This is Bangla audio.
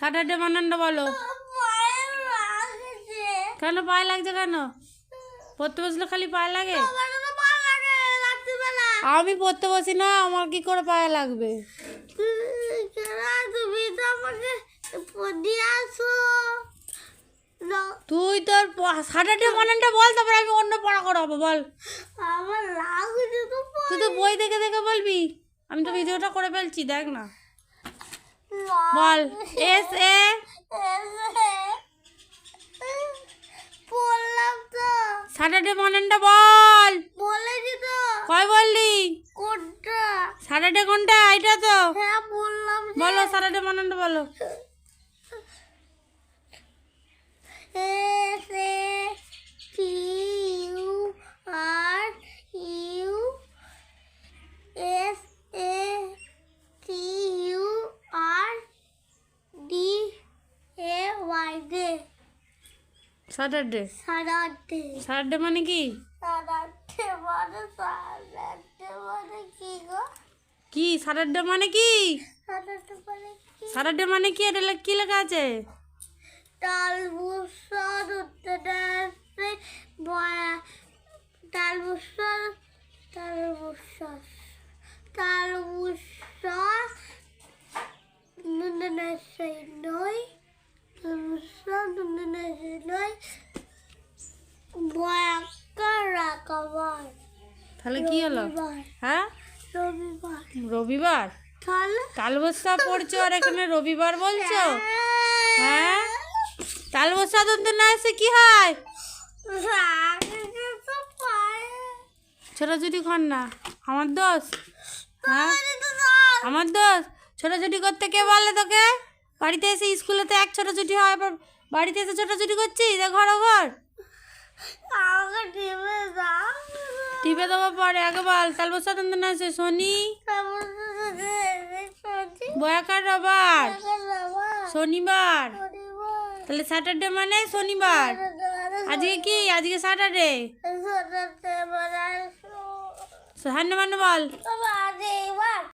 স্যাটারডে বানানটা বলো। কেন পায়ে লাগছে কেন? পড়তে বসলে খালি পায়ে লাগে? আমি পড়তে বসি না আমার কি করে পায়ে লাগবে? তুমি তো আমাকে দিয়ে আসো তুই তোর স্যাটারডে বানানটা বল তারপরে আমি অন্য পড়া করাবো বল। আমার লাগছে তো তুই তো বই দেখে দেখে বলবি? আমি তো ভিডিওটা করে ফেলছি দেখ না। বল এস এ? বললাম তো। স্যাটারডে মর্নিংটা বল। বলেছি তো। কয় বললি? কোনটা? স্যাটারডে কোনটা? এটা তো। হ্যাঁ বললাম বলো স্যাটারডে মর্নিংটা বলো S A T U R U S A T U R D A Y day Saturday সারাটে Saturday মানে কি? সারাটে মানে সারাটে মানে কি গো? কি স্যাটারডে মানে কি? সারাটে মানে কি? স্যাটারডে মানে কি? এটা কি লেখা আছে? তাল বুসার উত্তরাতে বয়া তাল বুসার তাল বুসার তাল বুসার নুননাশাই নয় তাহলে কি হলো? হ্যাঁ? রবিবার। রবিবার? তালবস্তা পড়ছো আর এখানে রবিবার বলছো? হ্যাঁ? তালবস্তা তো না এসে কি হয়? ছোটাছুটি কর না। আমার দোষ? হ্যাঁ? আমার দোষ? ছোটাছুটি করতে কে বলে তোকে? বাড়িতে এসে স্কুলেতে এক ছোটাছুটি হয় আবার বাড়িতে এসে ছোটাছুটি করছিস? ঘর ঘর। টিপে দেবো পরে আগে বল তালবস্তা তো না এসে শনি বয়াকার রবার। শনিবার। তাহলে স্যাটারডে মানে শনিবার। আজকে কি? আজকে স্যাটারডে মানে বল। আজ এবার